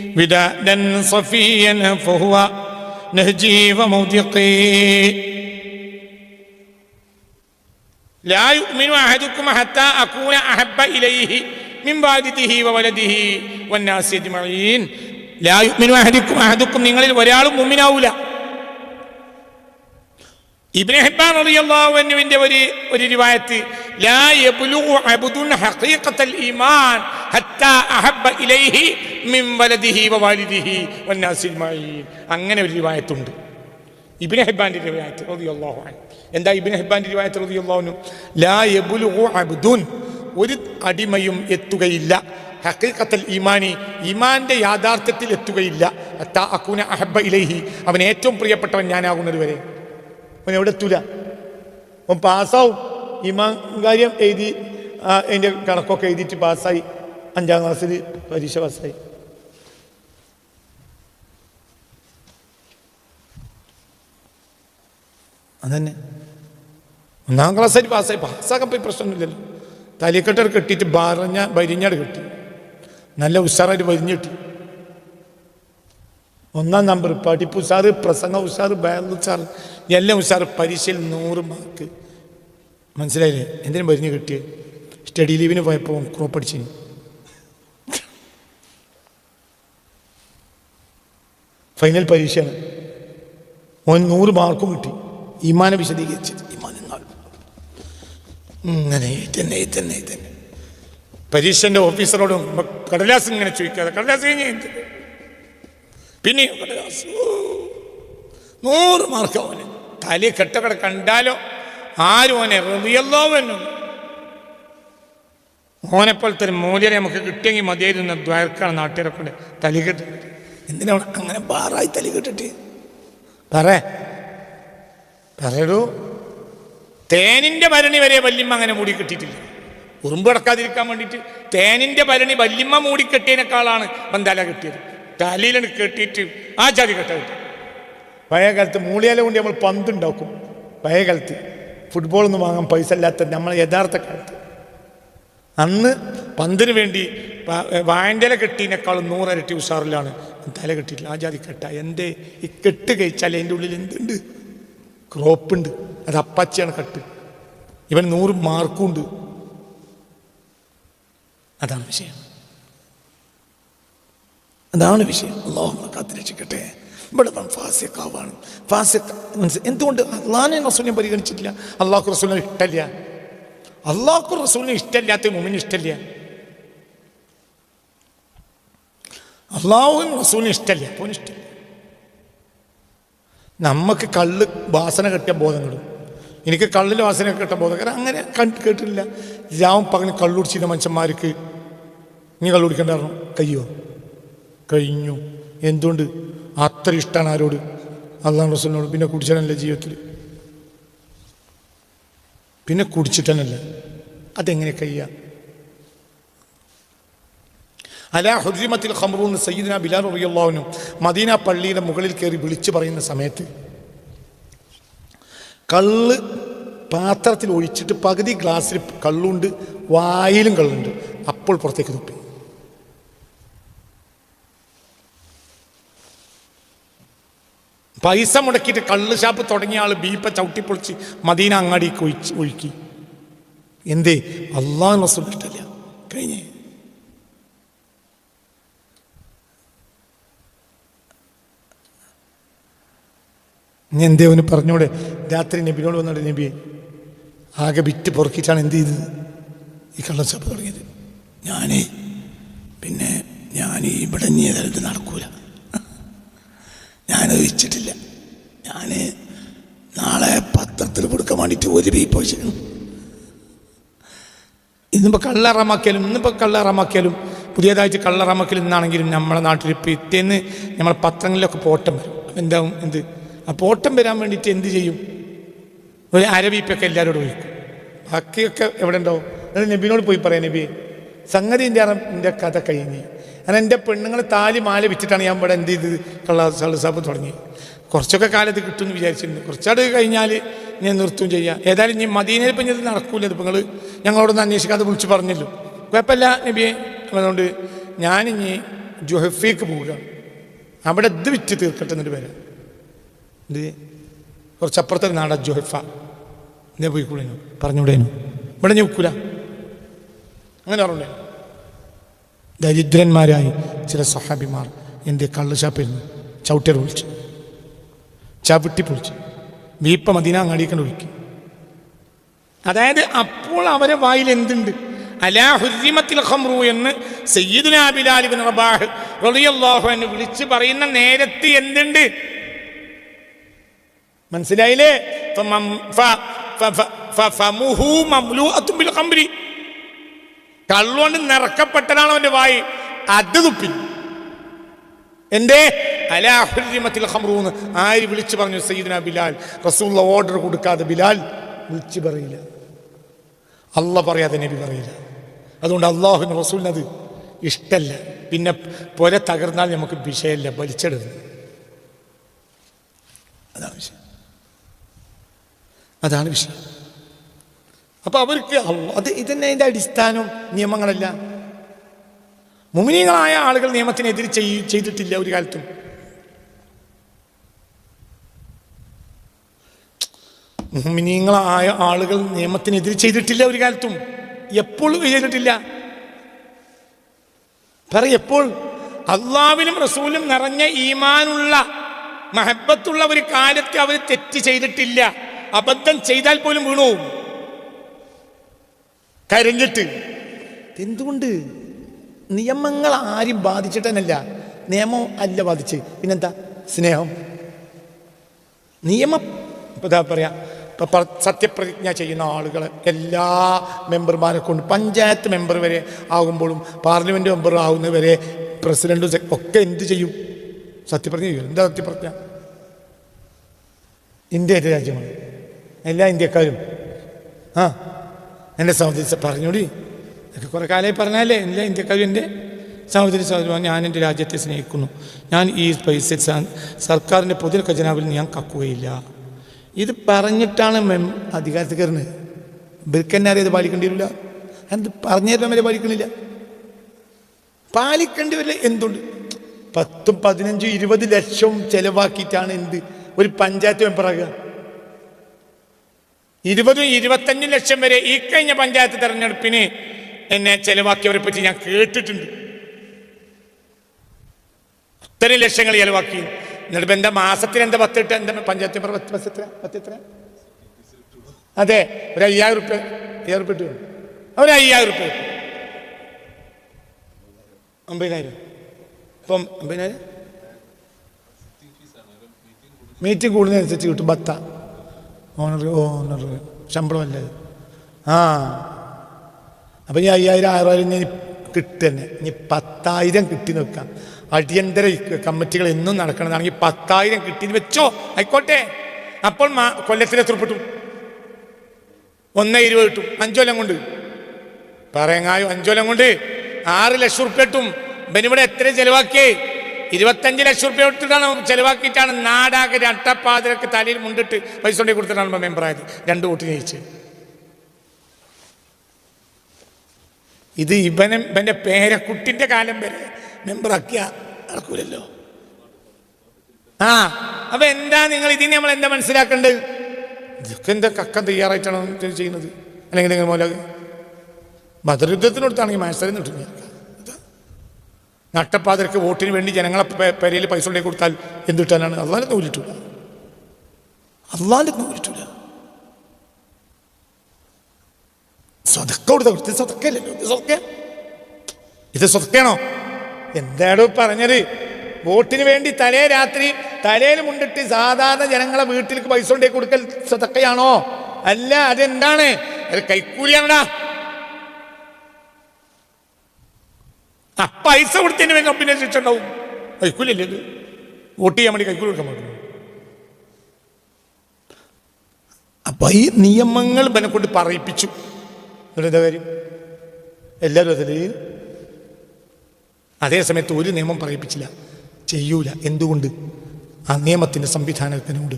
ودادا صفيا فهو نهجي وموثقي لا يؤمن أحدكم حتى أكون أحب إليه من والده وولده والناس أجمعين لا يؤمن أحدكم أحدكم നിങ്ങളിൽ ഒരാളും മുമ്മിനാവൂല വലദിഹി വവാലിദിഹി വന്നാസി അജ്മഈൻ അങ്ങനെ ഒരു റിവായത്തുണ്ട് ഇബ്നു എന്താ ലാ ഒരു അടിമയും എത്തുകയില്ല. ഹക്കീക്കത്തൽ ഈമാനി ഈമാന്റെ യാഥാർത്ഥ്യത്തിൽ എത്തുകയില്ല. അഹബ്ബ ഇലൈഹി. അവൻ ഏറ്റവും പ്രിയപ്പെട്ടവൻ ഞാനാകുന്നത് വരെ അവൻ എവിടെ എത്തൂല. അവൻ പാസ്സാവും. ഇമാം കാര്യം എഴുതി എന്റെ കണക്കൊക്കെ എഴുതിയിട്ട് പാസ്സായി. അഞ്ചാം ക്ലാസ്സിൽ പരീക്ഷ പാസ്സായി. അതന്നെ. ഒന്നാം ക്ലാസ്സായിട്ട് പാസ്സായി. പാസ്സാക്കാൻ പോയി പ്രശ്നമൊന്നുമില്ലല്ലോ. തലക്കെട്ടർ കെട്ടിയിട്ട് പറഞ്ഞ വരിഞ്ഞാട് കെട്ടി. നല്ല ഉഷാറായിട്ട് വരിഞ്ഞ് കെട്ടി. ഒന്നാം നമ്പർ പഠിപ്പ് ഉഷാറ് പ്രസംഗ ഉഷാറ് ബാങ്ക് ഉഷാറ്. എല്ലാം ഉഷാറ്. പരീക്ഷയിൽ നൂറ് മാർക്ക്. മനസ്സിലായില്ലേ? എന്തിനും പരിഞ്ഞ് കിട്ടിയത് സ്റ്റഡി ലീവിന് പോയപ്പോൾ ക്രോപ്പ് അടിച്ചു ഫൈനൽ പരീക്ഷയാണ്. ഓൻ നൂറ് മാർക്കും കിട്ടി. ഇമാനെ വിശദീകരിച്ച്. ഇമാൻ എന്നാൽ ഇങ്ങനെ തന്നെ തന്നെ തന്നെ പരീക്ഷന്റെ ഓഫീസറോടും കടലാസ് ഇങ്ങനെ ചോദിക്കാതെ കടലാസ് കഴിഞ്ഞ്? പിന്നെയും നൂറ് മാർക്ക് അവന്. തലി കെട്ടക്കട കണ്ടാലോ? ആരും അവനെ റതിയല്ലോ എന്നും ഓനെപ്പോലത്തെ ഒരു മൂല്യനെ നമുക്ക് കിട്ടിയെങ്കിൽ മതിയായിരുന്നു ദ്വാരക്കാണ് നാട്ടുകാരെ കൊണ്ട് തലികെട്ട് എന്തിനാണ് അങ്ങനെ ബാറായി തലി കെട്ടിട്ട്? പറ. പറയടൂ. തേനിന്റെ ഭരണി വരെ വല്യമ്മ അങ്ങനെ മൂടി കെട്ടിയിട്ടില്ല. ഉറുമ്പ് കിടക്കാതിരിക്കാൻ വേണ്ടിയിട്ട് തേനിന്റെ ഭരണി വല്യമ്മ മൂടിക്കെട്ടിയതിനേക്കാളാണ് ബന്ധാല കെട്ടിയത്. തലയിലാണ് കെട്ടിയിട്ട് ആ ജാതി കെട്ട പഴയ കാലത്ത് മൂളിയാല കൊണ്ട് നമ്മൾ പന്തുണ്ടാക്കും പഴയ കാലത്ത് ഫുട്ബോളൊന്നും വാങ്ങാൻ പൈസ ഇല്ലാത്ത നമ്മൾ യഥാർത്ഥ കാലത്ത്. അന്ന് പന്തിന് വേണ്ടി വായന്റെ കെട്ടിനേക്കാളും നൂറരട്ടി ഉഷാറിലാണ് തല കെട്ടിയിട്ടില്ല ആ ജാതി കെട്ട. എന്റെ ഈ കെട്ട് കഴിച്ചാൽ എന്റെ ഉള്ളിൽ എന്തുണ്ട്? ക്രോപ്പുണ്ട്. അത് അപ്പച്ചയാണ് കെട്ട്. ഇവൻ നൂറ് മാർക്കുണ്ട് അതാണ് വിഷയം. അതാണ് വിഷയം. അള്ളാഹു നമ്മളെ കാത്തിരക്ഷിക്കട്ടെ. ഇവിടെ നാം ഫാസിക്കാവാണ് ഫാസിക്ക മനസ്സിൽ എന്തുകൊണ്ട് അള്ളാഹിനെ റസൂലിനെ പരിഗണിച്ചിട്ടില്ല? അള്ളാഹു റസൂലിനെ ഇഷ്ടല്ല. അള്ളാഹു റസൂലിനെ ഇഷ്ടമില്ലാത്ത മുമ്പിന് ഇഷ്ടമില്ല അള്ളാഹുവിന് റസൂലിന് ഇഷ്ടമല്ല അപ്പോൾ ഇഷ്ടമില്ല നമുക്ക് കള്ള് വാസന കെട്ടിയ ബോധങ്ങളും. എനിക്ക് കള്ളിന്റെ വാസന കെട്ട ബോധം. കാരണം അങ്ങനെ കണ്ട് കേട്ടിട്ടില്ല. രാവും പകലും കള്ളുടിച്ചിരുന്ന മനുഷ്യന്മാർക്ക് നീ കള്ളുടിക്കണ്ടായിരുന്നു കയ്യോ? കഴിഞ്ഞു. എന്തുകൊണ്ട്? അത്ര ഇഷ്ടമാണ് ആരോട്? അള്ളാഹ് റസൂലിനോട്. പിന്നെ കുടിച്ചിട്ടല്ല ജീവിതത്തിൽ? പിന്നെ കുടിച്ചിട്ടനല്ല അതെങ്ങനെ കഴിയാ? അലാ ഹുദ്രിമത്തിൽ ഖമറൂന്ന് സയ്യിദിന ബിലാൽ റളിയല്ലാഹുവിനും മദീന പള്ളിയുടെ മുകളിൽ കയറി വിളിച്ചു പറയുന്ന സമയത്ത് കള്ള് പാത്രത്തിൽ ഒഴിച്ചിട്ട് പകുതി ഗ്ലാസ്സിൽ കള്ളുണ്ട് വായിലും കള്ളുണ്ട്. അപ്പോൾ പുറത്തേക്ക് തുപ്പി. പൈസ മുടക്കിയിട്ട് കള്ള് ഷാപ്പ് തുടങ്ങിയ ആൾ ബീപ്പ ചവിട്ടിപ്പൊളിച്ച് മദീന അങ്ങാടിക്ക് ഒഴിച്ച് ഒഴുക്കി. എന്തേ? അള്ളാഹ് റസൂലിട്ടല്ല കഴിഞ്ഞേ. നീ എന്തേ അവന് പറഞ്ഞൂടെ? രാത്രി നബിനോട് വന്നിട്ട് നബി ആകെ വിറ്റ് പൊറുക്കിയിട്ടാണ് എന്ത് ചെയ്തത്? ഈ കള്ളച്ചാപ്പ് തുടങ്ങിയത്. ഞാനേ പിന്നെ ഞാൻ ഇവിടെ നീ നടക്കൂല. ഞാനത് വെച്ചിട്ടില്ല. ഞാൻ നാളെ പത്രത്തിൽ കൊടുക്കാൻ വേണ്ടിയിട്ട് ഒരു ബീ പോയി ഇന്നിപ്പോൾ കള്ളറമാക്കിയാലും ഇന്നിപ്പോൾ കള്ളറമാക്കിയാലും പുതിയതായിട്ട് കള്ളറമാക്കൽ ഇന്നാണെങ്കിലും നമ്മളെ നാട്ടിൽ പിറ്റേന്ന് നമ്മളെ പത്രങ്ങളിലൊക്കെ പോട്ടം വരും. എന്താവും എന്ത്? ആ പോട്ടം വരാൻ വേണ്ടിയിട്ട് എന്ത് ചെയ്യും? ഒരു അരവീപ്പൊക്കെ എല്ലാവരോടും ഒഴിക്കും. ബാക്കിയൊക്കെ എവിടെ ഉണ്ടാവും? എന്നിട്ട് നബിനോട് പോയി പറയാം നബി സംഗതി എന്റെ കഥ കഴിഞ്ഞ്. അങ്ങനെ എന്റെ പെണ്ണുങ്ങൾ താലി മാല വിറ്റിട്ടാണ് ഞാൻ ഇവിടെ എന്ത് ചെയ്തത്? കള്ള കള്ളസാപ്പ് തുടങ്ങി. കുറച്ചൊക്കെ കാലത്ത് കിട്ടുമെന്ന് വിചാരിച്ചിട്ടുണ്ട് കുറച്ചാട് കഴിഞ്ഞാൽ ഞാൻ നിർത്തും ചെയ്യാം. ഏതായാലും ഇനി മദീനയിൽ ഇപ്പം ഇത് നടക്കൂല ഇതിപ്പോൾ നിങ്ങൾ ഞങ്ങളോടൊന്ന് അന്വേഷിക്കാതെ വിളിച്ച് പറഞ്ഞല്ലോ. കുഴപ്പമില്ല നബിയെ. അതുകൊണ്ട് ഞാനിനി ജുഹഫേക്ക് പോവുകയാണ് അവിടെ ഇത് വിറ്റ് തീർക്കട്ടെ എന്നൊരു പേര് ഇത് കുറച്ചപ്പുറത്തെ നാടാ ജുഹഫ. ഇതേ പോയിക്കൂടേനു പറഞ്ഞുകൂടേനു ഇവിടെ ഞാൻ വെക്കൂല അങ്ങനെ പറഞ്ഞേ ദരിദ്രന്മാരായി ചില സഹാബിമാർ എന്റെ കള്ളുഷാപ്പിരുന്നു ചവിട്ടർ വിളിച്ചു ചവിട്ടി പൊളിച്ചു വീപ്പ മദീന അങ്ങാടിക്കണ്ട് ഒഴിക്കും അതായത് അപ്പോൾ അവരെ വായിൽ എന്തുണ്ട്? അലാ ഹുരിമത്തിൽ ഖംറു എന്ന് സയ്യിദുനാബിലാലിബിൻ റബാഹ് റളിയല്ലാഹു അൻഹു വിളിച്ച് പറയുന്ന നേരത്ത് എന്തുണ്ട്? മനസ്സിലായില്ലേ? കള്ളുകൊണ്ട് നിറക്കപ്പെട്ടതാണ് അവന്റെ വായി. അത് തുപ്പി. അലാഹുരിമത്തിൽ ആര് വിളിച്ചു പറഞ്ഞു സയ്യിദിന ബിലാൽ? റസൂള്ള ഓർഡർ കൊടുക്കാതെ ബിലാൽ വിളിച്ചു പറയില്ല. അല്ല പറയാതെ നബി പറയില്ല. അതുകൊണ്ട് അള്ളാഹുവിന് റസൂലിനത് ഇഷ്ടല്ല. പിന്നെ പുര തകർന്നാൽ നമുക്ക് വിഷയമല്ല വലിച്ചെടുക്കുന്നത് അതാണ് വിഷയം. അതാണ് വിഷയം. അപ്പൊ അവർക്ക് അത് ഇതന്നെ അതിന്റെ അടിസ്ഥാനം നിയമങ്ങളല്ല. മുമിനീങ്ങളായ ആളുകൾ നിയമത്തിനെതിരെ ചെയ്- ചെയ്തിട്ടില്ല ഒരു കാലത്തും. മുമിനീങ്ങളായ ആളുകൾ നിയമത്തിനെതിരെ ചെയ്തിട്ടില്ല ഒരു കാലത്തും. എപ്പോഴും ചെയ്തിട്ടില്ല. പറ എപ്പോൾ? അള്ളാവിനും റസൂലും നിറഞ്ഞ ഈമാനുള്ള മഹബത്തുള്ള ഒരു കാലത്ത് അവർ തെറ്റ് ചെയ്തിട്ടില്ല. അബദ്ധം ചെയ്താൽ പോലും വീണു. കരഞ്ഞിട്ട്. എന്തുകൊണ്ട് നിയമങ്ങൾ ആരും ബാധിച്ചിട്ടനല്ല നിയമം അല്ല ബാധിച്ച്. പിന്നെന്താ? സ്നേഹം. നിയമം ഇപ്പൊ എന്താ പറയാ സത്യപ്രതിജ്ഞ ചെയ്യുന്ന ആളുകൾ എല്ലാ മെമ്പർമാരെ കൊണ്ട് പഞ്ചായത്ത് മെമ്പർ വരെ ആകുമ്പോഴും പാർലമെന്റ് മെമ്പർ ആകുന്നവരെ പ്രസിഡന്റ് ഒക്കെ എന്ത് ചെയ്യും? സത്യപ്രതിജ്ഞ ചെയ്യും. എന്താ സത്യപ്രതിജ്ഞ? ഇന്ത്യ ഒരു രാജ്യമാണ്. എല്ലാ ഇന്ത്യക്കാരും. ആ എന്റെ സഹോദരി പറഞ്ഞോടി. എനിക്ക് കുറെ കാലമായി പറഞ്ഞാലേ എന്റെ ഇന്ത്യക്കാരും എന്റെ സഹോദരി സഹോദരി ഞാൻ എന്റെ രാജ്യത്തെ സ്നേഹിക്കുന്നു. ഞാൻ ഈ പൈസ സർക്കാരിന്റെ പൊതു ഖജനാവിൽ ഞാൻ കക്കുകയില്ല ഇത് പറഞ്ഞിട്ടാണ് മെം അധികാരത്തിൽ കയറുന്നത്. ഇവർക്ക് തന്നെ അറിയാതെ പാലിക്കേണ്ടി വരില്ല. എന്ത് പറഞ്ഞു തരാൻ വരെ പാലിക്കണില്ല. പാലിക്കേണ്ടി വരില്ല എന്തുണ്ട്? പത്തും പതിനഞ്ചും ഇരുപത് ലക്ഷം ചെലവാക്കിയിട്ടാണ് എന്ത് ഒരു പഞ്ചായത്ത് മെമ്പറാകുക. ഇരുപതും ഇരുപത്തഞ്ചും ലക്ഷം വരെ ഈ കഴിഞ്ഞ പഞ്ചായത്ത് തെരഞ്ഞെടുപ്പിന് എന്നെ ചെലവാക്കിയവരെ പറ്റി ഞാൻ കേട്ടിട്ടുണ്ട്. ഇത്രയും ലക്ഷങ്ങൾ ചെലവാക്കി. എന്നിട്ട് എന്റെ എന്താ മാസത്തിൽ എന്താ പത്തിട്ട് എന്താ പഞ്ചായത്ത് മെമ്പർ പത്ത് ബസ് എത്ര? പത്ത് എത്ര? അതെ ഒരു അയ്യായിരം റുപ്യ അയ്യായിരം റുപ്യ കിട്ടും ഒരു അയ്യായിരം റുപ്യ അമ്പതിനായിരം. ഇപ്പം അമ്പതിനായിരം? മീറ്റിംഗ് കൂടുന്നതനുസരിച്ച് കിട്ടും ബത്ത ഓണർ ഓണർ ശമ്പളമല്ല? ആ. അപ്പം ഈ അയ്യായിരം ആറായിരം ഇനി കിട്ടുന്നെ. ഇനി പത്തായിരം കിട്ടി നിൽക്കാം. അടിയന്തര കമ്മിറ്റികൾ എന്നും നടക്കണതാണെങ്കിൽ പത്തായിരം കിട്ടി വെച്ചോ. ആയിക്കോട്ടെ. അപ്പോൾ കൊല്ലത്തിൽ എത്ര ഒന്ന് ഇരുപത് കിട്ടും. അഞ്ചോലം കൊണ്ട്. പറയങ്ങായോ? അഞ്ചോലം കൊണ്ട് ആറ് ലക്ഷം ഉറുപ്പ്യ കിട്ടും. ഇവനിവിടെ എത്ര ചെലവാക്കിയേ? ഇരുപത്തഞ്ച് ലക്ഷം റുപ്യ കൊടുത്തിട്ടാണ് ചെലവാക്കിയിട്ടാണ് നാടാകെ രട്ടപ്പാതിരക്ക് തലയിൽ മുണ്ടിട്ട് പൈസ കൊണ്ടേ കൊടുത്തിട്ടാണ് മെമ്പറായത് രണ്ട് വോട്ട് ജയിച്ച്. ഇത് ഇവനെ ഇവന്റെ പേരക്കുട്ടിന്റെ കാലം വരെ മെമ്പറാക്കിയ നടക്കൂലല്ലോ. ആ അപ്പൊ എന്താ നിങ്ങൾ ഇതിന് നമ്മൾ എന്താ മനസ്സിലാക്കേണ്ടത്? ഇതൊക്കെ എന്താ കക്കം തയ്യാറായിട്ടാണ് ചെയ്യുന്നത്? അല്ലെങ്കിൽ നിങ്ങൾ മോല ബദറുദ്ധത്തിനടുത്താണെങ്കിൽ മനസ്സിലായി നിട്ടില്ല നട്ടപ്പാതിരക്ക് വോട്ടിന് വേണ്ടി ജനങ്ങളെ പെരയിൽ പൈസ കൊണ്ടേ കൊടുത്താൽ എന്ത് കിട്ടാനാണ്? നൂലിട്ടില്ല നൂലിട്ടൂല. നൂലിട്ടില്ല ഇത് സ്വതക്ക ഇത് പറഞ്ഞത്? വോട്ടിന് വേണ്ടി തലേ രാത്രി തലയിൽ മുണ്ടിട്ട് സാധാരണ ജനങ്ങളെ വീട്ടിലേക്ക് പൈസ കൊണ്ടേ കൊടുക്കൽ സ്വതക്കയാണോ? അല്ല അതെന്താണ്? അത് കൈക്കൂലിയാണടാ. പൈസ കൊടുത്തതിന് വേണ്ടി പിന്നെ ശിക്ഷ ഉണ്ടാവും. കൈക്കൂലില്ലേ ഇത്? വോട്ട് ചെയ്യാൻ വേണ്ടി കൈക്കൂലി കൊടുക്കാൻ പാടില്ല. അപ്പൊ ഈ നിയമങ്ങൾ ഇവനെ കൊണ്ട് പറയിപ്പിച്ചു. എന്താ കാര്യം? എല്ലാവരും അതിൽ അതേസമയത്ത് ഒരു നിയമം പറയിപ്പിച്ചില്ല. ചെയ്യൂല. എന്തുകൊണ്ട്? ആ നിയമത്തിന്റെ സംവിധാനത്തിനോട്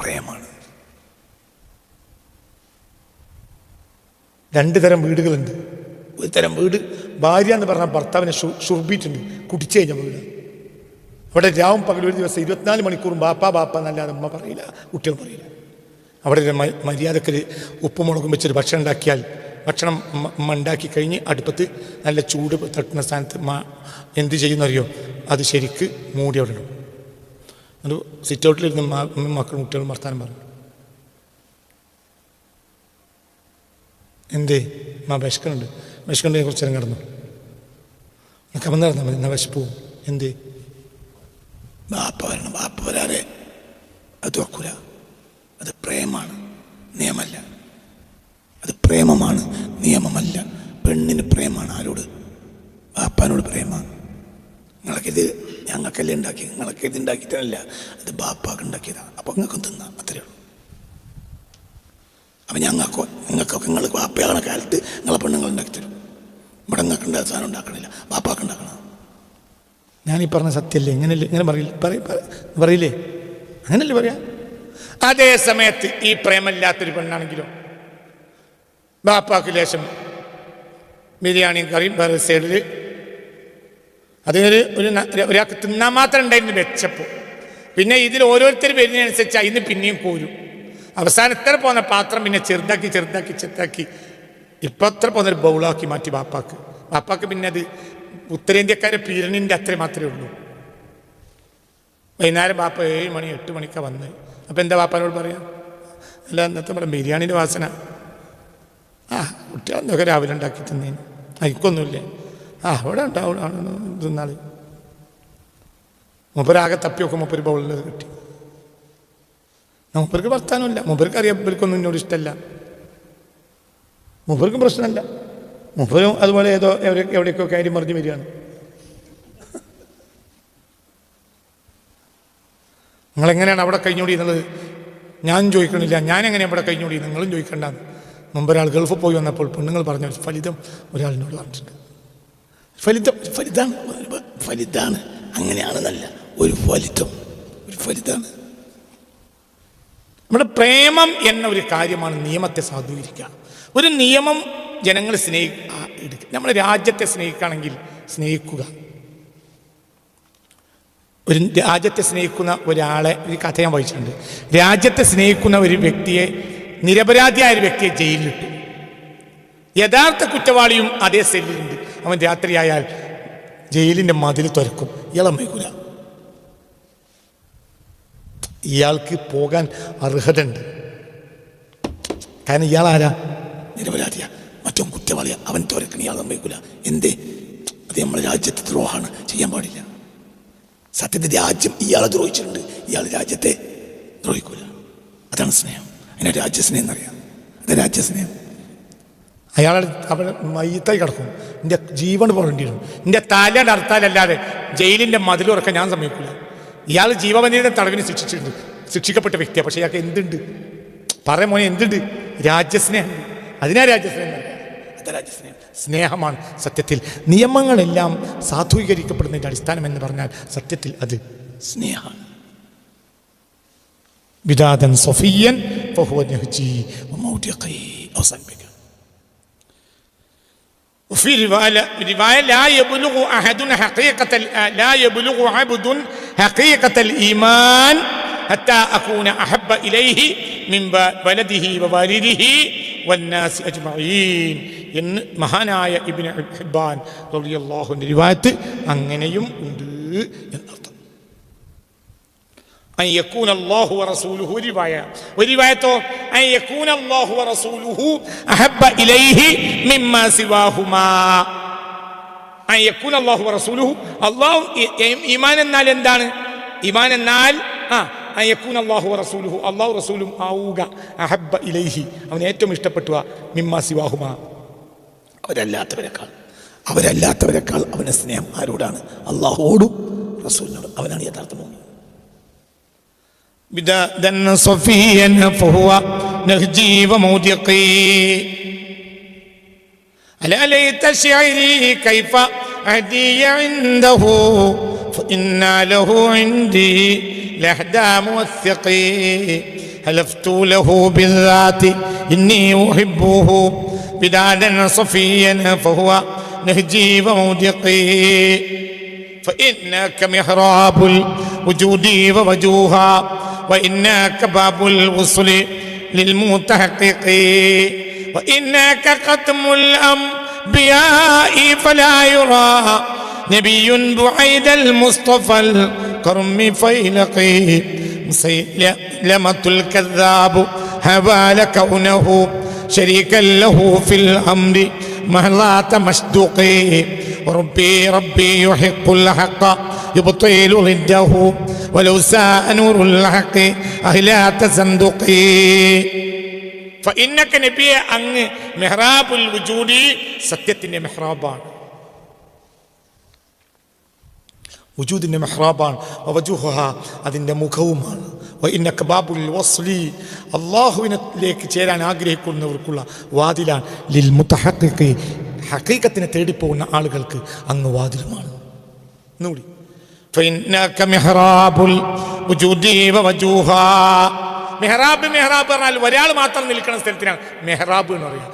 പ്രേമാണ്. രണ്ട് തരം വീടുകളുണ്ട്. ഒരു തരം വീട് ഭാര്യ എന്ന് പറഞ്ഞാൽ ഭർത്താവിനെ ഷുർബിയിട്ടുണ്ട് കുടിച്ചു കഴിഞ്ഞ വീട് അവിടെ രാവും പകൽ ഒരു ദിവസം ഇരുപത്തിനാല് മണിക്കൂറും ബാപ്പ ബാപ്പ എന്നല്ലാതെ അമ്മ പറയില്ല കുട്ടികൾ പറയില്ല. അവിടെ ഒരു മ- മര്യാദക്കൊരു ഉപ്പും മുളകും വെച്ചൊരു ഭക്ഷണം ഉണ്ടാക്കിയാൽ ഭക്ഷണം ഉണ്ടാക്കി കഴിഞ്ഞ് അടുപ്പത്ത് നല്ല ചൂട് തട്ടുന്ന സ്ഥാനത്ത് മാ എന്ത് ചെയ്യുന്നറിയോ? അത് ശരിക്ക് മൂടി അവിടെ ഇടും. അത് സിറ്റ് ഔട്ടിലിരുന്ന് മക്കളും കുട്ടികളും വർത്താനം പറഞ്ഞു എന്തേ? മാ വിശക്കുന്നുണ്ട്. വിശക്കുന്നുണ്ടെങ്കിൽ കുറച്ച് നേരം കിടന്നു. നമുക്ക് അവൻ നടന്നാൽ മതി എന്നാൽ വിശപ്പ് എന്ത്? ബാപ്പ വരണം ബാപ്പ വരാതെ അത് തുറക്കൂല അത് പ്രേമാണ് നിയമല്ല. അത് പ്രേമമാണ് നിയമമല്ല. പെണ്ണിന് പ്രേമാണ് ആരോട്? ബാപ്പാനോട് പ്രേമാണ് നിങ്ങളൊക്കെ ഇത് ഞങ്ങൾക്കല്ലേ ഉണ്ടാക്കി നിങ്ങളൊക്കെ ഇത് ഉണ്ടാക്കിയിട്ടല്ല. അത് ബാപ്പാക്ക് ഉണ്ടാക്കിയതാണ് അപ്പോൾ നിങ്ങൾക്കും തിന്നാം അത്രയേ ഉള്ളൂ. അപ്പം ഞങ്ങൾക്കോ നിങ്ങൾക്കൊക്കെ നിങ്ങൾ ബാപ്പയാകണ കാലത്ത് നിങ്ങളെ പെണ്ണുങ്ങൾ ഉണ്ടാക്കി തരും. ഉണ്ടായ സാധനം ഉണ്ടാക്കണില്ല. ബാപ്പാക്ക് ഉണ്ടാക്കണം. ഞാനീ പറഞ്ഞ സത്യമല്ലേ ഇങ്ങനല്ലേ ഇങ്ങനെ പറയില്ല? പറ- പറ- പറയില്ലേ? അങ്ങനല്ലേ പറയാ? അതേ സമയത്ത് ഈ പ്രേമമില്ലാത്തൊരു പെണ്ണാണെങ്കിലും? ബാപ്പാക്ക് ലേശം ബിരിയാണിയും കറിയും വേറെ സൈഡിൽ അതിനൊരു ഒരു ഒരാൾക്ക് തിന്നാൻ മാത്രം ഉണ്ടായിരുന്നു വെച്ചപ്പോൾ. പിന്നെ ഇതിൽ ഓരോരുത്തർ വരുന്നതനുസരിച്ച് അതിന് പിന്നെയും കോരും. അവസാനം ഇത്ര പോകുന്ന പാത്രം പിന്നെ ചെറുതാക്കി ചെറുതാക്കി ചെറുതാക്കി. ഇപ്പം അത്ര പോകുന്നൊരു ബൗളാക്കി മാറ്റി ബാപ്പാക്ക്. ബാപ്പാക്ക് പിന്നെ അത് ഉത്തരേന്ത്യക്കാരെ പീരണിന്റെ അത്ര മാത്രമേ ഉള്ളൂ. വൈകുന്നേരം ബാപ്പ ഏഴ് മണി എട്ട് മണിക്കാണ് വന്ന്. അപ്പം എന്താ ബാപ്പാനോട് പറയാം? അല്ല ഇന്നത്തെ പറയാം ബിരിയാണിന്റെ വാസന. ആ കുട്ടികളെന്തൊക്കെ രാവിലെ ഉണ്ടാക്കി തിന്നേന്? എനിക്കൊന്നുമില്ലേ ആ അവിടെ ഉണ്ടാവും തിന്നാൾ മൂപ്പരാകെ തപ്പി നോക്കും മൂപ്പര് ബൗളിൽ കിട്ടി. മൂപ്പർക്ക് വർത്താനമില്ല. മൂപ്പർക്ക് അറിയാം മൂപ്പർക്കൊന്നും എന്നോട് ഇഷ്ടമല്ല മൂപ്പർക്കും പ്രശ്നമല്ല. മൂപ്പരും അതുപോലെ ഏതോ എവിടെ എവിടേക്കോ കാര്യം പറഞ്ഞു വരികയാണ്. നിങ്ങളെങ്ങനെയാണ് അവിടെ കഴിഞ്ഞോടി ഞാൻ ചോദിക്കണില്ല. ഞാൻ എങ്ങനെ അവിടെ കഴിഞ്ഞോടി നിങ്ങളും ചോദിക്കണ്ട മുമ്പ് ഒരാൾ ഗൾഫ് പോയി വന്നപ്പോൾ പെണ്ണുങ്ങൾ പറഞ്ഞ ഫലിതം ഒരാളിനോട് പറഞ്ഞിട്ടുണ്ട്. ഫലിതം ഫലിതാണ്. ഫലിതാണ്. അങ്ങനെയാണെന്നല്ല. ഒരു ഫലിതം. ഒരു ഫലിതാണ്. നമ്മുടെ പ്രേമം എന്ന ഒരു കാര്യമാണ് നിയമത്തെ സാധൂകരിക്കുക ഒരു നിയമം ജനങ്ങൾ സ്നേഹി നമ്മൾ നമ്മുടെ രാജ്യത്തെ സ്നേഹിക്കുകയാണെങ്കിൽ സ്നേഹിക്കുക. ഒരു രാജ്യത്തെ സ്നേഹിക്കുന്ന ഒരാളെ ഒരു കഥ ഞാൻ വായിച്ചിട്ടുണ്ട്. രാജ്യത്തെ സ്നേഹിക്കുന്ന ഒരു വ്യക്തിയെ നിരപരാധിയായ ഒരു വ്യക്തിയെ ജയിലിലിട്ടു. യഥാർത്ഥ കുറ്റവാളിയും അതേ സെല്ലിലുണ്ട്. അവൻ രാത്രിയായാൽ ജയിലിന്റെ മതിൽ തുരക്കും. ഇയാളെ മൈക്കൂല ഇയാൾക്ക് പോകാൻ അർഹതയുണ്ട്. കാരണം ഇയാൾ ആരാ? നിരപരാധിയാ മറ്റോ കുറ്റവാളിയ അവൻ തോരക്കണിയാൾ സംഭവിക്കില്ല എന്തേ? അത് നമ്മുടെ രാജ്യത്തെ ദ്രോഹമാണ്. ചെയ്യാൻ പാടില്ല. സത്യത്തിൽ രാജ്യം ഇയാളെ ദ്രോഹിച്ചിട്ടുണ്ട്. ഇയാൾ രാജ്യത്തെ ദ്രോഹിക്കൂല. അതാണ് സ്നേഹം. അതിനെ രാജ്യസ്നേഹം എന്നറിയാം. അത് രാജ്യസ്നേഹം. അയാൾ അവിടെ മയ്യത്തായി കിടക്കും. എന്റെ ജീവൻ വരും എന്റെ തലയുടെ അർത്ഥാലല്ലാതെ ജയിലിന്റെ മതിലുറക്കം ഞാൻ സമ്മതിക്കില്ല ഇയാൾ ജീവബന്ധിയുടെ തടവിന് ശിക്ഷിച്ചിട്ടുണ്ട്. ശിക്ഷിക്കപ്പെട്ട വ്യക്തിയാണ് പക്ഷേ ഇയാൾക്ക് എന്തുണ്ട്? പറയാൻ മോനെ എന്തുണ്ട്? രാജ്യസ്നേഹം. അതിനാ രാജ്യസ്നേഹം. എന്ന് പറയുക. അതാ രാജ്യസ്നേഹം സ്നേഹമാണ് സത്യത്തിൽ നിയമങ്ങളെല്ലാം സാധൂകരിക്കപ്പെടുന്നതിൻ്റെ അടിസ്ഥാനം എന്ന് പറഞ്ഞാൽ സത്യത്തിൽ അത് സ്നേഹമാണ് വിദാദൻ സൊഫിയൻ ഫഹുവ നഹ്ജി വമൗദിഖി അവസാനിപ്പിക്കുക وفي رواية رواية لا يبلغ أحد حقيقة ال- لا يبلغ عبد حقيقة الإيمان حتى أكون أحب إليه من ب- ولده ووالده വന്നാസ് അജ്മഈൻ എന്ന് മഹാനായ ഇബിൻ ഹിബാൻ റളിയല്ലാഹുവിന്റെ റിവായത്ത് അങ്ങനെയും ഉണ്ട് എന്നർത്ഥം. ഒരുവായത്തോ അള്ളാഹു ഇമാൻ എന്നാൽ എന്താണ്? ഇമാൻ എന്നാൽ ആ അയക്കൂൻ അള്ളാഹു റസൂലുഹു അള്ളാഹു റസൂലും ആവുക അഹബ്ബ ഇലൈഹി അവൻ ഏറ്റവും ഇഷ്ടപ്പെട്ടുക മിമ്മാ സിവാഹുമ. അവരല്ലാത്തവരെക്കാൾ. അവരല്ലാത്തവരെക്കാൾ അവന്റെ സ്നേഹം ആരോടാണ് അള്ളാഹുവോടും റസൂലിനോട് അവനാണ് യഥാർത്ഥ മോമി അലലൈത ശൈരി കൈഫ അദിയ ഇൻദഹു. فإنا له عندي لحدى موثقي. هلفت له بالذات إني أحبه بدادا صفيا فهو نهجي وموضقي فإنك محراب الوجود ووجوها وإنك باب الوصل للمتحقق. وإنك ختم الأنبياء فلا يرى نبي بعيد المصطفى الكرم فيلقي مسيلمة الكذاب هبى لكونه شريكا له في الأمر مهلات مشدوق ربي ربي يحق الحق يبطل ضده ولو ساء نور الحق أهلا تزندقي. فإنك نبي أن محراب الوجود ستة محرابان വജൂദിന്റെ മെഹ്റാബാണ് വജുഹ അതിന്റെ മുഖവുമാണ്. ഇന്ന കബാബുൽ വസ്ലി അള്ളാഹുവിനിലേക്ക് ചേരാൻ ആഗ്രഹിക്കുന്നവർക്കുള്ള വാതിലാണ്. ലിൽ മുത്തഹക്കി ഹക്കീക്കത്തിനെ തേടിപ്പോകുന്ന ആളുകൾക്ക് അങ്ങ് വാതിലുമാണ്. നൂടി മെഹ്റാബ് മെഹ്റാബ് പറഞ്ഞാൽ ഒരാൾ മാത്രം നിൽക്കുന്ന സ്ഥലത്തിനാണ്. മെഹ്റാബ് എന്ന് പറയാം.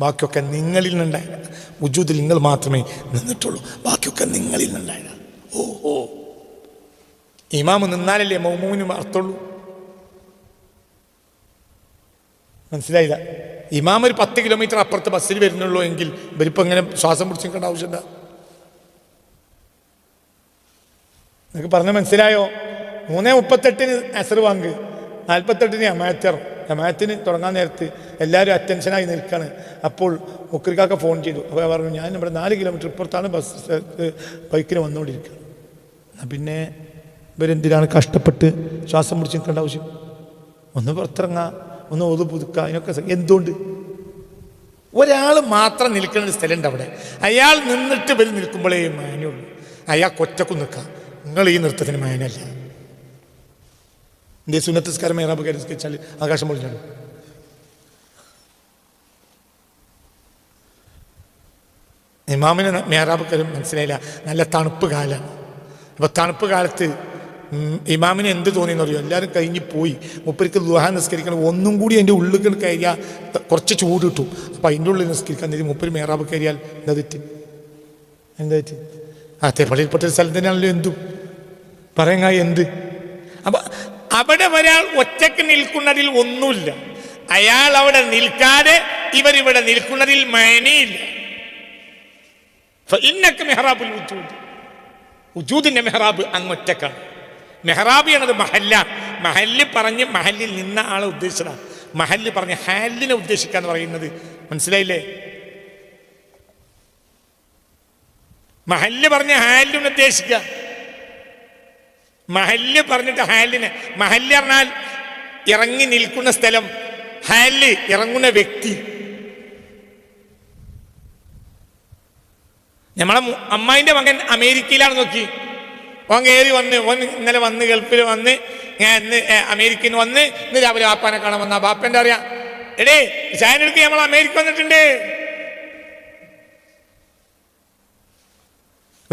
ബാക്കിയൊക്കെ നിങ്ങളിൽ നിന്നുണ്ടായ വുജൂദിൽ നിങ്ങൾ മാത്രമേ നിന്നിട്ടുള്ളൂ. ബാക്കിയൊക്കെ നിങ്ങളിൽ നിന്നുണ്ടായ. ഓ ഓ. ഇമാമ് നിന്നാലല്ലേ മൗമൂന് അർത്ഥമുള്ളൂ? മനസ്സിലായില്ല? ഇമാം ഒരു പത്ത് കിലോമീറ്റർ അപ്പുറത്ത് ബസ്സിൽ വരുന്നുള്ളൂ എങ്കിൽ ഇവരിപ്പോൾ ഇങ്ങനെ ശ്വാസം പിടിച്ചിരിക്കേണ്ട ആവശ്യമില്ല. നിങ്ങൾക്ക് പറഞ്ഞ മനസ്സിലായോ? മൂന്നേ മുപ്പത്തെട്ടിന് അസർ വാങ്ക് നാൽപ്പത്തെട്ടിന് അമാറ്റർ അമാറ്റിന് തുടങ്ങാൻ നേരത്ത് എല്ലാവരും അറ്റൻഷനായി നിൽക്കുകയാണ് അപ്പോൾ മുക്രിക്കാക്ക ഫോൺ ചെയ്തു. അപ്പോൾ പറഞ്ഞു ഞാൻ ഇവിടെ നാല് കിലോമീറ്റർ ഇപ്പുറത്താണ് ബസ് ബൈക്കിന് വന്നുകൊണ്ടിരിക്കുക പിന്നെ ഇവരെന്തിനാണ് കഷ്ടപ്പെട്ട് ശ്വാസം പിടിച്ച് നിൽക്കേണ്ട ആവശ്യം? ഒന്ന് പുറത്തിറങ്ങുക ഒന്ന് ഒതു പുതുക്കുക അതിനൊക്കെ എന്തുകൊണ്ട്? ഒരാൾ മാത്രം നിൽക്കുന്ന ഒരു സ്ഥലമുണ്ട് അവിടെ. അയാൾ നിന്നിട്ട് ഇവർ നിൽക്കുമ്പോഴേ മാനുള്ളൂ അയാൾ കൊറ്റക്കു നിൽക്കുക നിങ്ങൾ ഈ നൃത്തത്തിന് മാനല്ല ഇന്ത്യ സുന്നത്തസ്കാരം മേറാബ് കരിച്ചാൽ ആകാശം പൊളിഞ്ഞാണ്. ഇമാമിന് മേറാബ് മനസ്സിലായില്ല. നല്ല തണുപ്പ് കാലമാണ് അപ്പോൾ തണുപ്പ് കാലത്ത് ഇമാമിന് എന്ത് തോന്നിയെന്ന് അറിയോ എല്ലാവരും കഴിഞ്ഞ് പോയി. മുപ്പരിക്ക് ദുഹാൻ നിസ്കരിക്കണം. ഒന്നും കൂടി എന്റെ ഉള്ളിൽ കയറിയാൽ കുറച്ച് ചൂട് കിട്ടും. അപ്പോൾ അതിന്റെ ഉള്ളിൽ നിസ്കരിക്കാൻ നേരി മുപ്പര് മേറാബ് കയറിയാൽ എന്താ തെറ്റ്? എന്താ തെറ്റ്? അതെ പള്ളിയിൽപ്പെട്ട ഒരു സ്ഥലം തന്നെയാണല്ലോ എന്തും. പറയുക എന്ത്? അപ്പൊ അവിടെ ഒരാൾ ഒറ്റയ്ക്ക് നിൽക്കുന്നതിൽ ഒന്നുമില്ല. അയാൾ അവിടെ നിൽക്കാതെ ഇവരിവിടെ നിൽക്കുന്നതിൽ മയനയില്ല ഇന്നൊക്കെ മെഹ്റാബുൽ ഉജൂദ് ഉജൂദിന്റെ മെഹ്റാബ് അങ്ങൊറ്റക്കാണ്. മെഹ്റാബ് എന്നത് മഹല്ല. മഹല്ല് പറഞ്ഞ് മഹല്ലിൽ നിന്ന ആളെ ഉദ്ദേശിച്ചതാണ്. മഹല്ല് പറഞ്ഞ് ഹാലിനെ ഉദ്ദേശിക്കാന്ന് പറയുന്നത്. മനസ്സിലായില്ലേ? മഹല്ല് പറഞ്ഞ് ഹാലിനെ ഉദ്ദേശിക്കുക മഹല്ല് പറഞ്ഞിട്ട് ഹാലിന്. മഹല്ല് പറഞ്ഞാൽ ഇറങ്ങി നിൽക്കുന്ന സ്ഥലം. ഹാൽ ഇറങ്ങുന്ന വ്യക്തി. നമ്മളെ അമ്മായിന്റെ മകൻ അമേരിക്കയിലാണ് നോക്കി. ഓൻ കയറി വന്ന് ഓൻ ഇന്നലെ വന്ന് ഗൾഫിൽ വന്ന് ഞാൻ ഇന്ന് അമേരിക്കയിൽ വന്ന് ഇന്ന് രാവിലെ ബാപ്പാനെ കാണാൻ വന്ന. ബാപ്പന്റെ അറിയാം എടേ ചായനെടുക്ക് നമ്മൾ അമേരിക്ക വന്നിട്ടുണ്ട്.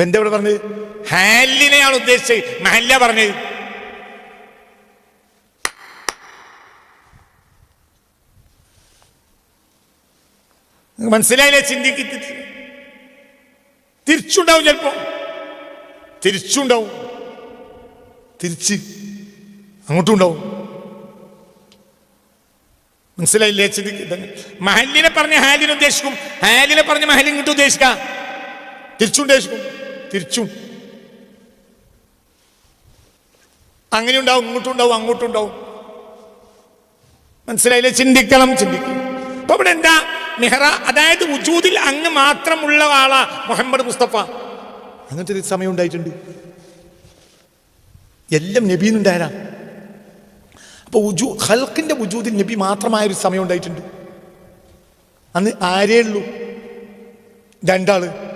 എന്താ ഇവിടെ പറഞ്ഞത്? ഹാലിനെയാണ് ഉദ്ദേശിച്ചത്. മഹല്ല പറഞ്ഞത്. മനസ്സിലായില്ലേ? ചിന്തിക്ക് തിരിച്ചുണ്ടാവും ചിലപ്പോ. തിരിച്ചുണ്ടാവും. തിരിച്ച് അങ്ങോട്ടും ഉണ്ടാവും. മനസ്സിലായില്ലേ? ചിന്തിക്ക് മഹലിനെ പറഞ്ഞ ഹാലിനെ ഉദ്ദേശിക്കും. ഹാലിനെ പറഞ്ഞ മഹലിങ്ങോട്ട് ഉദ്ദേശിക്കാം. തിരിച്ചുദ്ദേശിക്കും തിരിച്ചും. അങ്ങനെ ഉണ്ടാവും ഇങ്ങോട്ടും ഉണ്ടാവും അങ്ങോട്ടും ഉണ്ടാവും മനസ്സിലായില്ലേ? ചിന്തിക്കണം ചിന്തിക്കണം. അപ്പൊ ഇവിടെ എന്താ? മെഹ്റ അതായത് ഉജൂദിൽ അങ്ങ് മാത്രമുള്ള ആളാ മുഹമ്മദ് മുസ്തഫ. അങ്ങനത്തെ ഒരു സമയം ഉണ്ടായിട്ടുണ്ട്. എല്ലാം നബീന്നുണ്ടായതാ അപ്പൊ ഉജു ഹൽക്കിന്റെ ഉജൂദിൽ നബി മാത്രമായ ഒരു സമയം ഉണ്ടായിട്ടുണ്ട്. അന്ന് ആരേ ഉള്ളൂ? രണ്ടാൾ.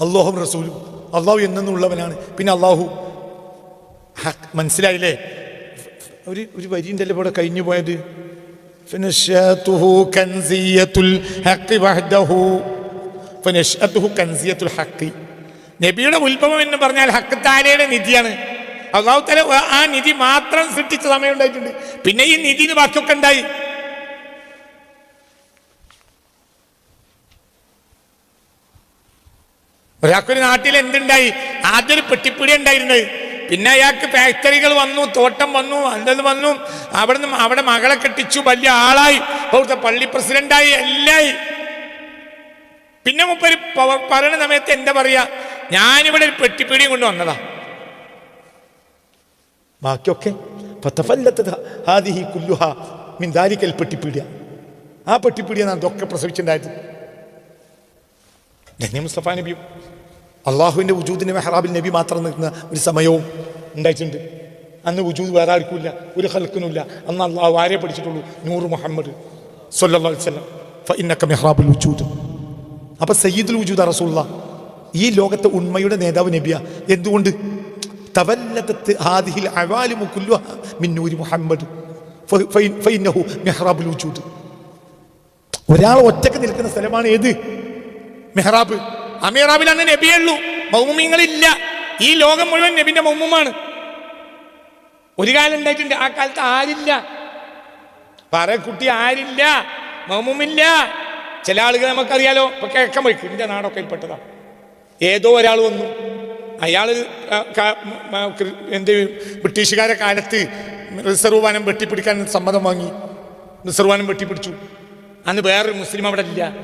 അള്ളാഹും റസൂലും. അള്ളാഹു എന്നുള്ളവനാണ്. പിന്നെ അള്ളാഹു മനസ്സിലായില്ലേ? ഒരു ഒരു വരിന്റെ ഇവിടെ കഴിഞ്ഞു പോയത്. നബിയുടെ ഉത്ഭവം എന്ന് പറഞ്ഞാൽ ഹക്ക് താരയുടെ നിധിയാണ്. അള്ളാഹു താര ആ നിധി മാത്രം സൃഷ്ടിച്ച സമയം ഉണ്ടായിട്ടുണ്ട്. പിന്നെ ഈ നിധിന് ബാക്കിയൊക്കെ ഉണ്ടായി ഒരാൾക്കൊരു നാട്ടിൽ എന്തുണ്ടായി? ആദ്യം ഒരു പെട്ടിപ്പിടി ഉണ്ടായിരുന്നത് പിന്നെ അയാൾക്ക് ഫാക്ടറികൾ വന്നു തോട്ടം വന്നു എന്തെന്ന് വന്നു. അവിടെ നിന്ന് അവിടെ മകളെ കെട്ടിച്ചു വലിയ ആളായി. അവിടുത്തെ പള്ളി പ്രസിഡന്റായി എല്ലായി. പിന്നെ മുപ്പൊരു പറയുന്ന സമയത്ത് എന്താ പറയാ? ഞാനിവിടെ ഒരു പെട്ടിപ്പിടിയും കൊണ്ട് വന്നതാ. ബാക്കിയൊക്കെ ആ പെട്ടിപ്പീടിയാണ് അതൊക്കെ പ്രസവിച്ചിട്ടുണ്ടായത് ധന്യ മുസ്തഫ നബിയും അള്ളാഹുവിന്റെ ഉജൂദിന്റെ മെഹ്റാബിൽ നബി മാത്രം നിൽക്കുന്ന ഒരു സമയവും ഉണ്ടായിട്ടുണ്ട്. അന്ന് ഉജൂദ് വേറെ ആർക്കുമില്ല ഒരു ഹൽക്കിനുമില്ല അന്ന് അള്ളാഹു ആരെ പഠിച്ചിട്ടുള്ളൂ? നൂറ് മുഹമ്മദ് സല്ലല്ലാഹു അലൈഹി വസല്ലം. ഫഇന്നക മെഹ്റാബുൽ ഉജൂദ് അപ്പം സയ്യിദുൽ ഉജൂദ് റസൂള്ള ഈ ലോകത്തെ ഉണ്മയുടെ നേതാവ് നബിയ. എന്തുകൊണ്ട്? തവല്ലതത്ത് ഹാദിഹിൽ അവാലിമു കുല്ലുഹ മിന്നൂരി മുഹമ്മദ്. ഫൈനഹു മെഹ്റാബുൽ ഉജൂദ് ഒരാൾ ഒറ്റയ്ക്ക് നിൽക്കുന്ന സ്ഥലമാണ് ഏത്? മെഹ്റാബ്. ആ മെഹ്റാബിൽ അന്ന് നബിയേ ഉള്ളൂ മൗമിങ്ങളില്ല ഈ ലോകം മുഴുവൻ നബിന്റെ മൗമുമാണ്. ഒരു കാലം ഉണ്ടായിട്ടുണ്ട്. ആ കാലത്ത് ആരില്ല. പറക്കുട്ടി ആരില്ല. മൗമുമില്ല. ചില ആളുകൾ നമുക്കറിയാലോ. ഇപ്പൊ കിഴക്കൻ വഴിക്ക് എന്റെ നാടൊക്കെ പെട്ടതാ ഏതോ ഒരാൾ വന്നു. അയാൾ എന്ത് ബ്രിട്ടീഷുകാരെ കാലത്ത് റിസർവ് വനം വെട്ടിപ്പിടിക്കാൻ സമ്മതം വാങ്ങി. റിസർവ് വനം വെട്ടിപ്പിടിച്ചു. അന്ന് വേറൊരു മുസ്ലിം അവിടെ ഇല്ല.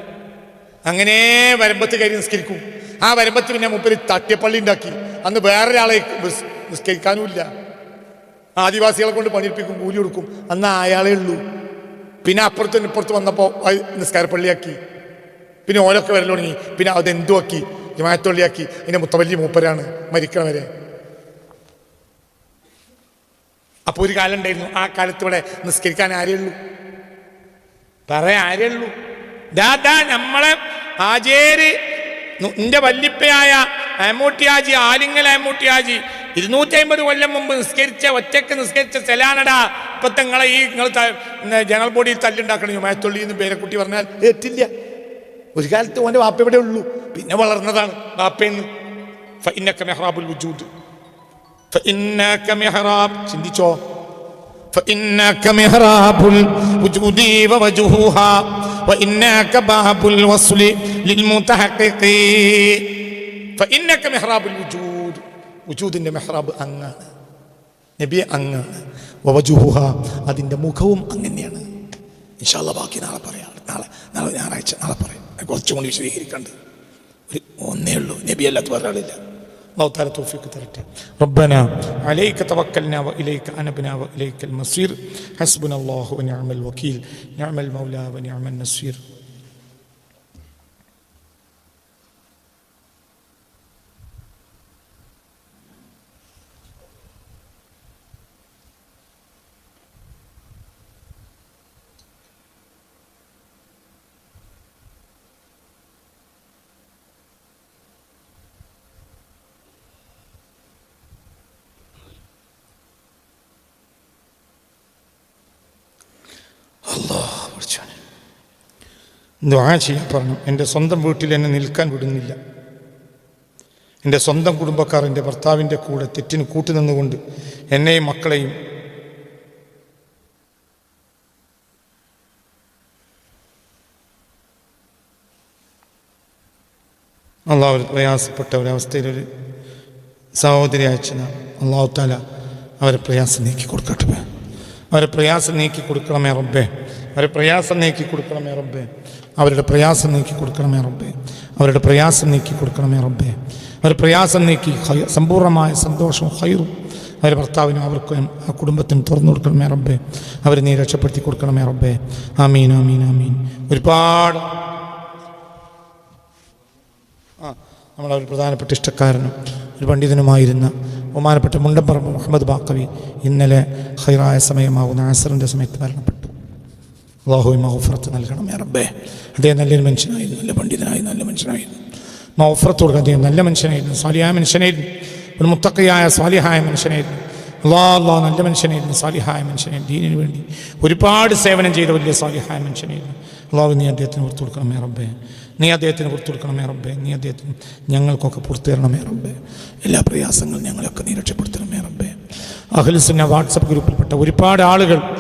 അങ്ങനെ വരമ്പത്ത് കയറി നിസ്കരിക്കും. ആ വരമ്പത്ത് പിന്നെ മുപ്പര് തട്ടിയപ്പള്ളി ഉണ്ടാക്കി. അന്ന് വേറൊരാളെ നിസ്- നിസ്കരിക്കാനുമില്ല. ആദിവാസികളെ കൊണ്ട് പണിയിപ്പിക്കും കൂലി കൊടുക്കും. അന്ന് അയാളേ ഉള്ളൂ. പിന്നെ അപ്പുറത്തും ഇപ്പുറത്ത് വന്നപ്പോൾ നിസ്കാരപ്പള്ളിയാക്കി. പിന്നെ ഓലൊക്കെ വരൽ തുടങ്ങി. പിന്നെ അതെന്തു ആക്കി? ജമായത്തുള്ളിയാക്കി അതിന്റെ മുത്തവല്ലി മൂപ്പരാണ് മരിക്കണവരെ. അപ്പോൾ ഒരു കാലം ഉണ്ടായിരുന്നു. ആ കാലത്ത് ഇവിടെ നിസ്കരിക്കാൻ ആരേ ഉള്ളൂ? പറയാൻ ആരേ ഉള്ളൂ? ദാദാ നമ്മളെ ആചേര് നിന്റെ വല്ലിപ്പയായ അമ്മൂട്ടിയാജി ആലിങ്ങൽ അമ്മൂട്ടിയാജി ഇരുന്നൂറ്റി അമ്പത് കൊല്ലം മുമ്പ് നിസ്കരിച്ച ഒറ്റയ്ക്ക് നിസ്കരിച്ച സ്ഥലാണടാ ഇപ്പൊ തങ്ങളെ ഈ നിങ്ങൾ ജനറൽ ബോഡിയിൽ തല്ലുണ്ടാക്കണം ജുമായത്തുള്ളി എന്ന് പേരക്കുട്ടി പറഞ്ഞാൽ ഏറ്റില്ല. ഒരു കാലത്ത് ഓന്റെ വാപ്പ ഇവിടെ ഉള്ളൂ. പിന്നെ വളർന്നതാണ് വാപ്പയെന്ന് ഫഇന്നക മെഹ്റാബുൽ വുജൂദ്. ചിന്തിച്ചോ? فإنك محراب الوجود ووجهها وإنك باب الوصل للمتحقق فإنك محراب الوجود വജൂദിൻ്റെ മെഹ്റാബ് അങ്ങാണ് നബിയെ അങ്ങാണ് വജുഹുഹ അതിൻ്റെ മുഖവും അങ്ങനെയാണ് ഇൻഷാല്ല ബാക്കി നാളെ പറയാം നാളെ നാളെ ഞായറാഴ്ച നാളെ പറയാം അത് കുറച്ചും കൂടി വിശദീകരിക്കണ്ട് ഒരു ഒന്നേ ഉള്ളൂ നബി അല്ലാത്ത പറയാളില്ല الله تعالى توفيق ترتي ربنا عليك توكلنا وإليك أنبنا وإليك المصير. حسبنا الله ونعم الوكيل. نعم المولى ونعم النصير. ദുആ ചെയ്യാൻ പറഞ്ഞു. എന്റെ സ്വന്തം വീട്ടിൽ എന്നെ നിൽക്കാൻ വിടുന്നില്ല. എന്റെ സ്വന്തം കുടുംബക്കാർ എന്റെ ഭർത്താവിന്റെ കൂടെ തെറ്റിന് കൂട്ടുനിന്നുകൊണ്ട് എന്നെയും മക്കളെയും അള്ളാഹു ഒരു പ്രയാസപ്പെട്ട ഒരവസ്ഥയിലൊരു സഹോദരി അയച്ചന അള്ളാഹു താല അവരെ പ്രയാസം നീക്കി കൊടുക്കട്ടെ. അവരെ പ്രയാസം നീക്കി കൊടുക്കണമേ റബ്ബേ. അവരെ പ്രയാസം നീക്കി കൊടുക്കണമേ റബ്ബേ. അവരുടെ പ്രയാസം നീക്കി കൊടുക്കണമേ റബ്ബേ. അവരുടെ പ്രയാസം നീക്കി കൊടുക്കണമേ റബ്ബേ. അവരുടെ പ്രയാസം നീക്കി സമ്പൂർണമായ സന്തോഷവും ഹൈറും അവരുടെ ഭർത്താവിനും അവർക്കും ആ കുടുംബത്തിനും തുറന്നു കൊടുക്കണമേ റബ്ബേ. അവരെ നീ രക്ഷപ്പെടുത്തി കൊടുക്കണമേ റബ്ബേ. ആമീൻ ആമീൻ ആമീൻ. ഒരുപാട് ആ നമ്മളെ ഒരു പ്രധാനപ്പെട്ട ഇഷ്ടക്കാരനും ഒരു പണ്ഡിതനുമായിരുന്ന ബഹുമാനപ്പെട്ട മുണ്ടപ്പറമ്പ് മുഹമ്മദ് ബാക്കവി ഇന്നലെ ഹൈറായ സമയമാകുന്ന ആസറിന്റെ സമയത്ത് മരണപ്പെട്ടു. അള്ളാഹു മൗഫറത്ത് നൽകണം റബ്ബേ. അദ്ദേഹം നല്ലൊരു മനുഷ്യനായിരുന്നു നല്ല പണ്ഡിതനായിരുന്നു നല്ല മനുഷ്യനായിരുന്നു. മൗഫറത്ത് കൊടുക്കാൻ അദ്ദേഹം നല്ല മനുഷ്യനായിരുന്നു സ്വാലിഹായ മനുഷ്യനായിരുന്നു ഒരു മുത്തക്കയായ സ്വാലിഹായ മനുഷ്യനായിരുന്നു. അള്ളാ അള്ളാ നല്ല മനുഷ്യനായിരുന്നു സ്വാലിഹായ മനുഷ്യനായിരുന്നു. ദീനിന് വേണ്ടി ഒരുപാട് സേവനം ചെയ്ത വലിയ സ്വാലിഹായ മനുഷ്യനായിരുന്നു. അള്ളാഹു നീ അദ്ദേഹത്തിന് പുറത്തു കൊടുക്കണമേ റബ്ബേ. നീ അദ്ദേഹത്തിന് പുറത്തു കൊടുക്കണമേ റബ്ബേ. നീ അദ്ദേഹത്തിന് ഞങ്ങൾക്കൊക്കെ പുറത്തു തരണമേ എല്ലാ പ്രയാസങ്ങളും ഞങ്ങളൊക്കെ നീ രക്ഷപ്പെടുത്തണമേ റബ്ബേ. അഖിൽസുന്ന വാട്സപ്പ് ഗ്രൂപ്പിൽപ്പെട്ട ഒരുപാട് ആളുകൾ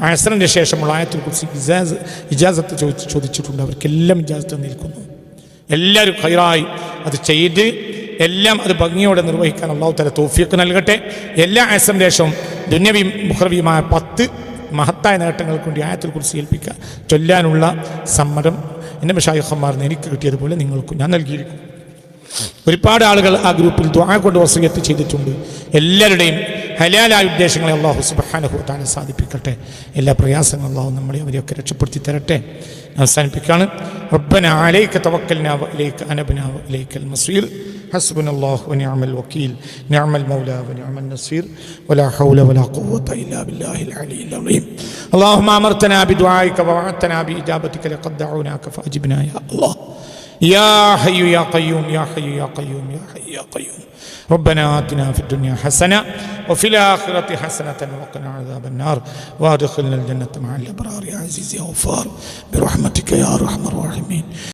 ആസറിന്റെ ശേഷമുള്ള ആയത്തിൽ കുറിച്ച് ഇജാസ് ഇജാസത്ത് ചോദിച്ച് ചോദിച്ചിട്ടുണ്ട്. അവർക്കെല്ലാം ഇജാസത്ത് നിൽക്കുന്നു എല്ലാവരും ഖൈറായി. അത് ചെയ്ത് എല്ലാം അത് ഭംഗിയോടെ നിർവഹിക്കാൻ അള്ളാഹു തല തോഫിയൊക്കെ നൽകട്ടെ. എല്ലാ അസംരേഷവും ദുന്യവിയും മുഖർവിയുമായ പത്ത് മഹത്തായ നേട്ടങ്ങൾക്ക് വേണ്ടി ആയത്തിൽ കുറിച്ച് ഏൽപ്പിക്കുക. ചൊല്ലാനുള്ള സമ്മതം എന്റെ മഷായുഹന്മാർന്ന് എനിക്ക് കിട്ടിയതുപോലെ നിങ്ങൾക്കും ഞാൻ നൽകിയിരിക്കും ഒരുപാട് ആളുകൾ ആ ഗ്രൂപ്പിൽ ദ്വാ കൊണ്ട് വസീയത്ത് ചെയ്തിട്ടുണ്ട്. എല്ലാവരുടെയും ഹലാലായ ഉദ്ദേശങ്ങളെ അള്ളാഹു സുബഹാനുഭവത്താണ് സാധിപ്പിക്കട്ടെ എല്ലാ പ്രയാസങ്ങളും അള്ളാഹു നമ്മളെ അവരെയൊക്കെ രക്ഷപ്പെടുത്തി തരട്ടെ അവസാനിപ്പിക്കുകയാണ് റബ്ബന ആലയിക്ക തവക്കൽന ഇലൈക അനബന ഇലൈക المصير حسبنا الله ونعم الوكيل نعم المولى ونعم النصير ولا حول ولا قوة إلا بالله العلي العظيم اللهم أمرتنا بدعائك ووعدتنا بإجابتك لقد دعوناك فأجبنا يا الله يا حي يا قيوم يا حي يا قيوم يا حي يا قيوم. ربنا آتنا في الدنيا حسنة وفي الآخرة حسنة وقنا عذاب النار. وادخلنا الجنة مع الأبرار يا عزيز يا غفار برحمتك يا أرحم الراحمين.